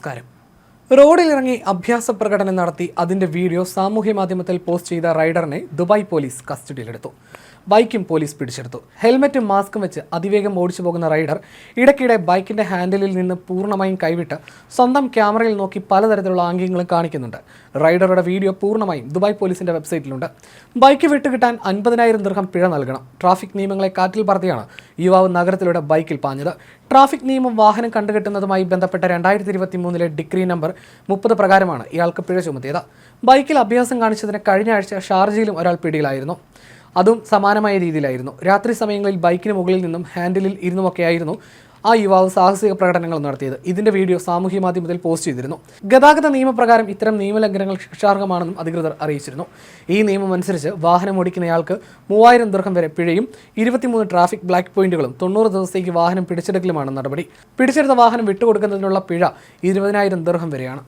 നമസ്കാരം. റോഡിലിറങ്ങി അഭ്യാസ പ്രകടനം നടത്തി അതിന്റെ വീഡിയോ സാമൂഹ്യ മാധ്യമത്തിൽ പോസ്റ്റ് ചെയ്ത റൈഡറിനെ ദുബായ് പോലീസ് കസ്റ്റഡിയിലെടുത്തു. ബൈക്കും പോലീസ് പിടിച്ചെടുത്തു. ഹെൽമറ്റും മാസ്കും വെച്ച് അതിവേഗം ഓടിച്ചു പോകുന്ന റൈഡർ ഇടയ്ക്കിടെ ബൈക്കിന്റെ ഹാൻഡിലിൽ നിന്ന് പൂർണമായും കൈവിട്ട് സ്വന്തം ക്യാമറയിൽ നോക്കി പലതരത്തിലുള്ള ആംഗ്യങ്ങളും കാണിക്കുന്നുണ്ട്. റൈഡറുടെ വീഡിയോ പൂർണമായും ദുബായ് പോലീസിന്റെ വെബ്സൈറ്റിലുണ്ട്. ബൈക്ക് വിട്ടുകിട്ടാൻ അൻപതിനായിരം ദീർഘം പിഴ നൽകണം. ട്രാഫിക് നിയമങ്ങളെ കാറ്റിൽ പറത്തിയാണ് യുവാവ് നഗരത്തിലൂടെ ബൈക്കിൽ പാഞ്ഞത്. ട്രാഫിക് നിയമം വാഹനം കണ്ടുകെട്ടുന്നതുമായി ബന്ധപ്പെട്ട രണ്ടായിരത്തി ഇരുപത്തി മൂന്നിലെ ഡിഗ്രി നമ്പർ മുപ്പത് പ്രകാരമാണ് ഇയാൾക്ക് പിഴ ചുമത്തിയത്. ബൈക്കിൽ അഭ്യാസം കാണിച്ചതിന് കഴിഞ്ഞ ആഴ്ച ഷാർജയിലും ഒരാൾ പിടിയിലായിരുന്നു. അതും സമാനമായ രീതിയിലായിരുന്നു. രാത്രി സമയങ്ങളിൽ ബൈക്കിന് മുകളിൽ നിന്നും ഹാൻഡിലിൽ ഇരുന്നുമൊക്കെയായിരുന്നു ആ യുവാവ് സാഹസിക പ്രകടനങ്ങൾ നടത്തിയത്. ഇതിന്റെ വീഡിയോ സാമൂഹ്യ മാധ്യമത്തിൽ പോസ്റ്റ് ചെയ്തിരുന്നു. ഗതാഗത നിയമപ്രകാരം ഇത്തരം നിയമലംഘനങ്ങൾ ശിക്ഷാർഹമാണെന്നും അധികൃതർ അറിയിച്ചിരുന്നു. ഈ നിയമം അനുസരിച്ച് വാഹനം ഓടിക്കുന്നയാൾക്ക് മൂവായിരം ദീർഘം വരെ പിഴയും ഇരുപത്തിമൂന്ന് ട്രാഫിക് ബ്ലാക്ക് പോയിന്റുകളും തൊണ്ണൂറ് ദിവസത്തേക്ക് വാഹനം പിടിച്ചെടുക്കലുമാണ് നടപടി. പിടിച്ചെടുത്ത വാഹനം വിട്ടുകൊടുക്കുന്നതിനുള്ള പിഴ ഇരുപതിനായിരം ദീർഘം വരെയാണ്.